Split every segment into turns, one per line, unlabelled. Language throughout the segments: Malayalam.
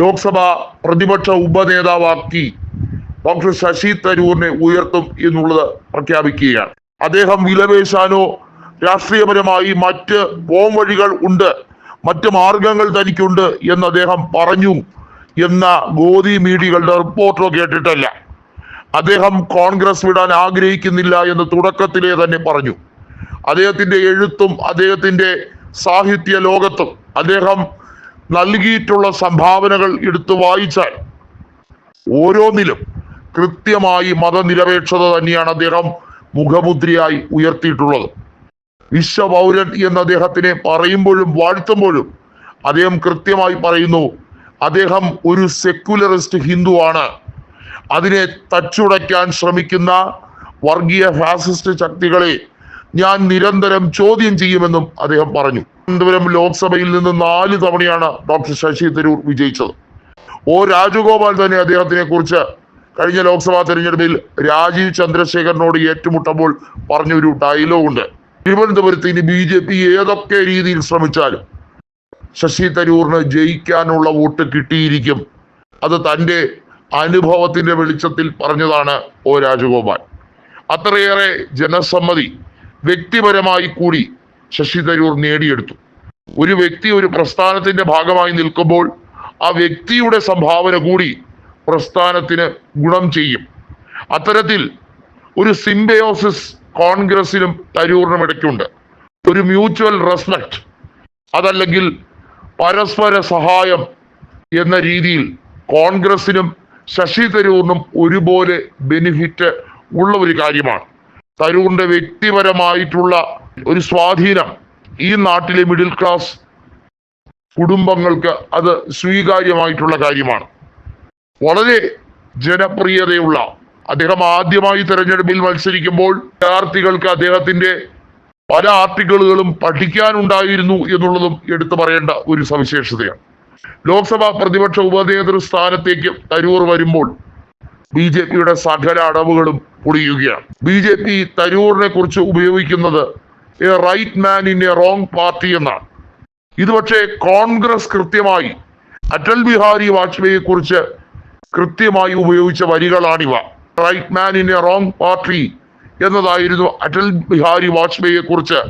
ലോക്സഭ പ്രതിപക്ഷ ഉപനേതാവാക്കി ഡോക്ടർ ശശി തരൂരിനെ ഉയർത്തും എന്നുള്ളത് പ്രഖ്യാപിക്കുകയാണ്. അദ്ദേഹം വിലപേശാനോ രാഷ്ട്രീയപരമായി മറ്റ് പോം വഴികൾ ഉണ്ട് മറ്റ് മാർഗങ്ങൾ തനിക്കുണ്ട് എന്ന് അദ്ദേഹം പറഞ്ഞു എന്ന ഗോദി മീഡിയകളുടെ റിപ്പോർട്ടോ കേട്ടിട്ടല്ല. അദ്ദേഹം കോൺഗ്രസ് വിടാൻ ആഗ്രഹിക്കുന്നില്ല എന്ന് തുടക്കത്തിലേ തന്നെ പറഞ്ഞു. അദ്ദേഹത്തിന്റെ എഴുത്തും അദ്ദേഹത്തിന്റെ സാഹിത്യ ലോകത്തും അദ്ദേഹം നൽകിയിട്ടുള്ള സംഭാവനകൾ എടുത്തു വായിച്ചാൽ ഓരോന്നിലും കൃത്യമായി മതനിരപേക്ഷത തന്നെയാണ് അദ്ദേഹം മുഖമുദ്രയായി ഉയർത്തിയിട്ടുള്ളത്. വിശ്വപൗരൻ എന്ന അദ്ദേഹത്തിനെ പറയുമ്പോഴും വാഴ്ത്തുമ്പോഴും അദ്ദേഹം കൃത്യമായി പറയുന്നു അദ്ദേഹം ഒരു സെക്യുലറിസ്റ്റ് ഹിന്ദു ആണ് അതിനെ തച്ചുടയ്ക്കാൻ ശ്രമിക്കുന്ന വർഗീയ ഫാസിസ്റ്റ് ശക്തികളെ ഞാൻ നിരന്തരം ചോദ്യം ചെയ്യുമെന്നും അദ്ദേഹം പറഞ്ഞു. തിരുവനന്തപുരം ലോക്സഭയിൽ നിന്ന് നാല് തവണയാണ് ഡോക്ടർ ശശി തരൂർ വിജയിച്ചത്. ഓ രാജഗോപാൽ തന്നെ അദ്ദേഹത്തിനെ കുറിച്ച് കഴിഞ്ഞ ലോക്സഭാ തെരഞ്ഞെടുപ്പിൽ രാജീവ് ചന്ദ്രശേഖരനോട് ഏറ്റുമുട്ടുമ്പോൾ പറഞ്ഞൊരു ഡയലോഗ് ഉണ്ട്. തിരുവനന്തപുരത്ത് ഇനി ബി ജെ പി ഏതൊക്കെ രീതിയിൽ ശ്രമിച്ചാലും ശശി തരൂറിന് ജയിക്കാനുള്ള വോട്ട് കിട്ടിയിരിക്കും. അത് തന്റെ അനുഭവത്തിന്റെ വെളിച്ചത്തിൽ പറഞ്ഞതാണ് ഓ രാജഗോപാൽ. അത്രയേറെ ജനസമ്മതി വ്യക്തിപരമായി കൂടി ശശി തരൂർ നേടിയെടുത്തു. ഒരു വ്യക്തി ഒരു പ്രസ്ഥാനത്തിന്റെ ഭാഗമായി നിൽക്കുമ്പോൾ ആ വ്യക്തിയുടെ സംഭാവന കൂടി പ്രസ്ഥാനത്തിന് ഗുണം ചെയ്യും. അത്തരത്തിൽ ഒരു സിംബയോസിസ് കോൺഗ്രസിനും തരൂറിനും ഇടയ്ക്കുണ്ട്. ഒരു മ്യൂച്വൽ റെസ്പെക്ട് അതല്ലെങ്കിൽ പരസ്പര സഹായം എന്ന രീതിയിൽ കോൺഗ്രസിനും ശശി തരൂറിനും ഒരുപോലെ ബെനിഫിറ്റ് ഉള്ള ഒരു കാര്യമാണ്. തരൂറിന്റെ വ്യക്തിപരമായിട്ടുള്ള ഒരു സ്വാധീനം ഈ നാട്ടിലെ മിഡിൽ ക്ലാസ് കുടുംബങ്ങൾക്ക് അത് സ്വീകാര്യമായിട്ടുള്ള കാര്യമാണ്. വളരെ ജനപ്രിയതയുള്ള അദ്ദേഹം ആദ്യമായി തെരഞ്ഞെടുപ്പിൽ മത്സരിക്കുമ്പോൾ വിദ്യാർത്ഥികൾക്ക് അദ്ദേഹത്തിന്റെ പല ആർട്ടിക്കിളുകളും പഠിക്കാനുണ്ടായിരുന്നു എന്നുള്ളതും എടുത്തു പറയേണ്ട ഒരു സവിശേഷതയാണ്. ലോക്സഭാ പ്രതിപക്ഷ ഉപനേതൃ സ്ഥാനത്തേക്ക് തരൂർ വരുമ്പോൾ ബി ജെ പിയുടെ സകല അടവുകളും പൊളിയുകയാണ്. ബി ജെ പി തരൂറിനെ കുറിച്ച് ഉപയോഗിക്കുന്നത് a right man in a wrong party എന്നാണ്. ഇത് പക്ഷേ കോൺഗ്രസ് കൃത്യമായി അടൽ ബിഹാരി വാജ്പേയിയെ കുറിച്ച് കൃത്യമായി ഉപയോഗിച്ച വരികളാണിവ. Right man in a wrong party എന്നതായിരുന്നു അടൽ ബിഹാരി വാജ്പേയിയെ കുറിച്ച്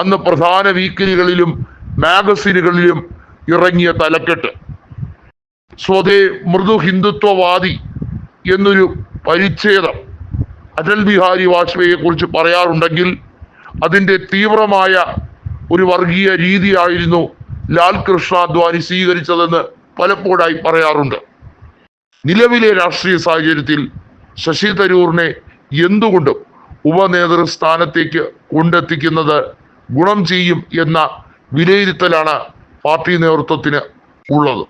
അന്ന് പ്രധാന വീക്കിലികളിലും മാഗസിനുകളിലും ഇറങ്ങിയ തലക്കെട്ട്. സ്വതേ മൃദു ഹിന്ദുത്വവാദി എന്നൊരു പരിച്ഛേദം അടൽ ബിഹാരി വാജ്പേയിയെ കുറിച്ച് പറയാറുണ്ടെങ്കിൽ അതിന്റെ തീവ്രമായ ഒരു വർഗീയ രീതിയായിരുന്നു ലാൽ കൃഷ്ണ അദ്വാനി സ്വീകരിച്ചതെന്ന് പലപ്പോഴായി പറയാറുണ്ട്. നിലവിലെ രാഷ്ട്രീയ സാഹചര്യത്തിൽ ശശി തരൂറിനെ എന്തുകൊണ്ടും ഉപനേതൃസ്ഥാനത്തേക്ക് കൊണ്ടെത്തിക്കുന്നത് ഗുണം ചെയ്യും എന്ന വിലയിരുത്തലാണ് പാർട്ടി നേതൃത്വത്തിന് ഉള്ളത്.